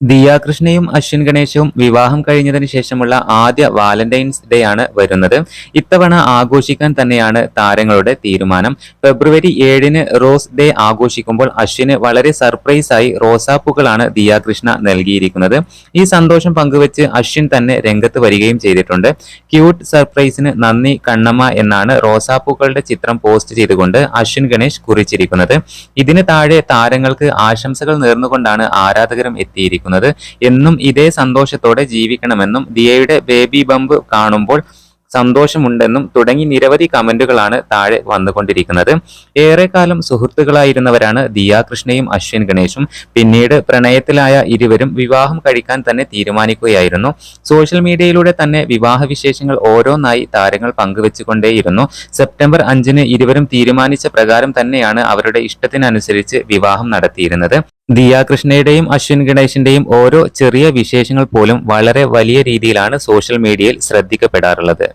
ദിയാകൃഷ്ണയും അശ്വിൻ ഗണേശവും വിവാഹം കഴിഞ്ഞതിന് ശേഷമുള്ള ആദ്യ വാലന്റൈൻസ് ഡേ ആണ് വരുന്നത്. ഇത്തവണ ആഘോഷിക്കാൻ തന്നെയാണ് താരങ്ങളുടെ തീരുമാനം. ഫെബ്രുവരി ഏഴിന് റോസ് ഡേ ആഘോഷിക്കുമ്പോൾ അശ്വിന് വളരെ സർപ്രൈസായി റോസാപ്പൂക്കളാണ് ദിയാകൃഷ്ണ നൽകിയിരിക്കുന്നത്. ഈ സന്തോഷം പങ്കുവെച്ച് അശ്വിൻ തന്നെ രംഗത്ത് വരികയും ചെയ്തിട്ടുണ്ട്. ക്യൂട്ട് സർപ്രൈസിന് നന്ദി കണ്ണമ്മ എന്നാണ് റോസാപ്പൂക്കളുടെ ചിത്രം പോസ്റ്റ് ചെയ്തുകൊണ്ട് അശ്വിൻ ഗണേശ് കുറിച്ചിരിക്കുന്നത്. ഇതിന് താഴെ താരങ്ങൾക്ക് ആശംസകൾ നേർന്നുകൊണ്ടാണ് ആരാധകരും എത്തിയിരിക്കുന്നത്. എന്നും ഇതേ സന്തോഷത്തോടെ ജീവിക്കണമെന്നും ദിയയുടെ ബേബി ബമ്പ് കാണുമ്പോൾ സന്തോഷമുണ്ടെന്നും തുടങ്ങി നിരവധി കമന്റുകളാണ് താഴെ വന്നുകൊണ്ടിരിക്കുന്നത്. ഏറെക്കാലം സുഹൃത്തുക്കളായിരുന്നവരാണ് ദിയ കൃഷ്ണയും അശ്വിൻ ഗണേഷും. പിന്നീട് പ്രണയത്തിലായ ഇരുവരും വിവാഹം കഴിക്കാൻ തന്നെ തീരുമാനിക്കുകയായിരുന്നു. സോഷ്യൽ മീഡിയയിലൂടെ തന്നെ വിവാഹ വിശേഷങ്ങൾ ഓരോന്നായി താരങ്ങൾ പങ്കുവെച്ചുകൊണ്ടേയിരുന്നു. സെപ്റ്റംബർ അഞ്ചിന് ഇരുവരും തീരുമാനിച്ച പ്രകാരം തന്നെയാണ് അവരുടെ ഇഷ്ടത്തിനനുസരിച്ച് വിവാഹം നടത്തിയിരുന്നത്. ദിയ കൃഷ്ണയുടെയും അശ്വിൻ ഗണേശിന്റെയും ഓരോ ചെറിയ വിശേഷങ്ങൾ പോലും വളരെ വലിയ രീതിയിലാണ് സോഷ്യൽ മീഡിയയിൽ ശ്രദ്ധിക്കപ്പെടാറുള്ളത്.